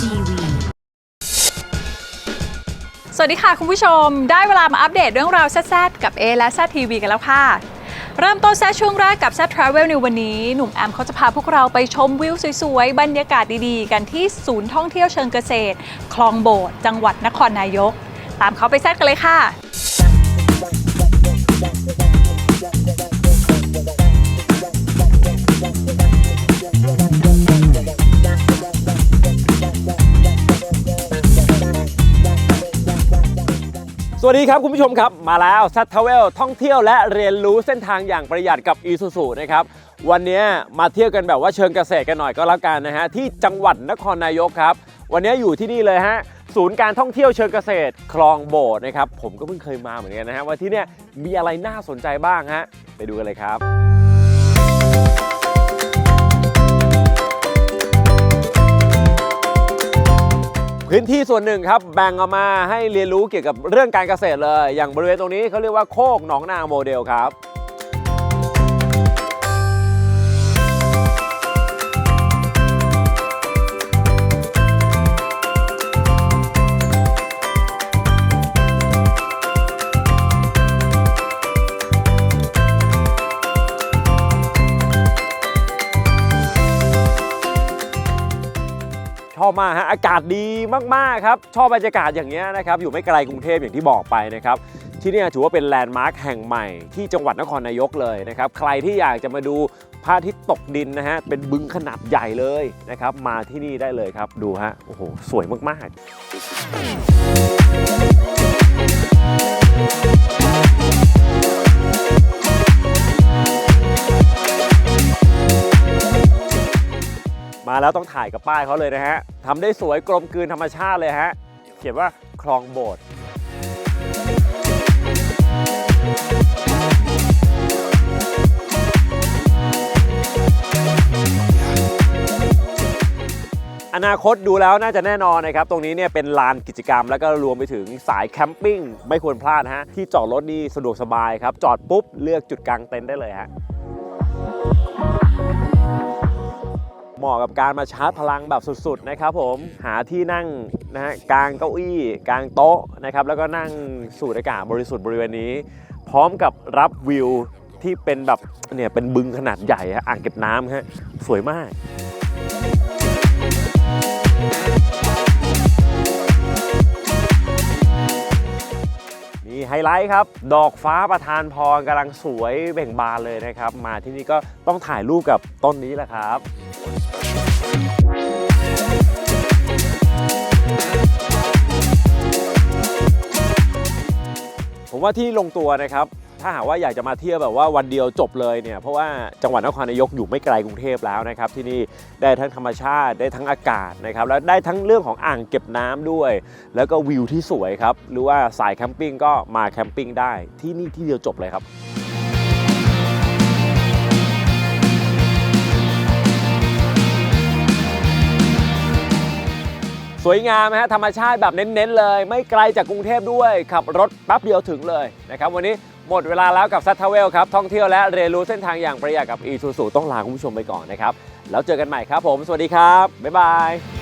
TV สวัสดีค่ะคุณผู้ชม ได้เวลามาอัปเดตเรื่องราวแซ่ดๆกับ A และแซ่ทีวีกันแล้วค่ะ เริ่มต้นแซดช่วงแรกกับแซดทราเวลในวันนี้ หนุ่มแอมเขาจะพาพวกเราไปชมวิวสวยๆ บรรยากาศดีๆ กันที่ศูนย์ท่องเที่ยวเชิงเกษตร คลองโบดจังหวัดนครนายก ตามเขาไปแซดกันเลยค่ะ วัสดีครับคุณผู้ชมครับ มาแล้วซัตทเวลท่องเที่ยวและเรียนรู้เส้นทางอย่างประหยัดกับอีซูซูนะครับวันนี้มาเที่ยวกันแบบว่าเชิงเกษตรกันหน่อยก็แล้วกันนะฮะที่จังหวัดนครนายกครับ วันนี้อยู่ที่นี่เลยฮะศูนย์การท่องเที่ยวเชิงเกษตร คลองโบดนะครับผมก็เพิ่งเคยมาเหมือนกันนะฮะว่าที่เนี่ยมีอะไรน่าสนใจบ้างฮะไปดูกันเลยครับ พื้นที่ส่วนหนึ่งครับแบ่งออกมาให้เรียนรู้เกี่ยวกับเรื่องการเกษตรเลย อย่างบริเวณตรงนี้เขาเรียกว่าโคกหนองนาโมเดลครับ ชอบมากฮะอากาศดีมากๆครับชอบบรรยากาศอย่างเงี้ยนะครับอยู่ไม่ไกลกรุงเทพอย่างที่บอกไปนะครับที่นี่ถือว่าเป็นแลนด์มาร์คแห่งใหม่ที่จังหวัดนครนายกเลยนะครับใครที่อยากจะมาดูพระอาทิตย์ตกดินนะฮะเป็นบึงขนาดใหญ่เลยนะครับมาที่นี่ได้เลยครับดูฮะโอ้โหสวยมากๆ แล้วต้องถ่ายกับป้ายเขาเลยนะฮะทำได้สวยกลมกลืนธรรมชาติเลยฮะ เขียนว่าคลองโบสถ์อนาคตดูแล้วน่าจะแน่นอนนะครับ ตรงนี้เนี่ยเป็นลานกิจกรรม แล้วก็รวมไปถึงสายแคมปิ้งไม่ควรพลาดนะฮะ ที่จอดรถนี่สะดวกสบายครับ จอดปุ๊บเลือกจุดกลางเต็นท์ได้เลยฮะ เหมาะกับการมาชาร์จพลังแบบสุดๆนะครับผมหาที่นั่งนะฮะกลางเก้าอี้กลางโต๊ะนะครับแล้วก็นั่งสูดอากาศบริสุทธิ์บริเวณนี้ พร้อมกับรับวิวที่เป็นแบบเนี่ยเป็นบึงขนาดใหญ่ฮะอ่างเก็บน้ำฮะสวยมากนี่ไฮไลท์ครับ ดอกฟ้าประทานพรกำลังสวยเบ่งบานเลยนะครับ มาที่นี่ก็ต้องถ่ายรูปกับต้นนี้แหละครับ ว่าที่ลงตัวนะครับ ถ้าหากว่าอยากจะมาเที่ยวแบบว่าวันเดียวจบเลยเนี่ย เพราะว่าจังหวัดนครนายกอยู่ไม่ไกลกรุงเทพแล้วนะครับ ที่นี่ได้ทั้งธรรมชาติได้ทั้งอากาศนะครับ แล้วได้ทั้งเรื่องของอ่างเก็บน้ำด้วย แล้วก็วิวที่สวยครับ หรือว่าสายแคมปิ้งก็มาแคมปิ้งได้ที่นี่ที่เดียวจบเลยครับ สวยงามนะฮะธรรมชาติแบบเน้นๆเลย ไม่ไกลจากกรุงเทพด้วย ขับรถแป๊บเดียวถึงเลยนะครับวันนี้หมดเวลาแล้วกับซัตทเวลครับ ท่องเที่ยวและเรียนรู้เส้นทางอย่างประหยัดกับอีซูซูต้องลาคุณผู้ชมไปก่อนนะครับ แล้วเจอกันใหม่ครับผม สวัสดีครับ บ๊ายบาย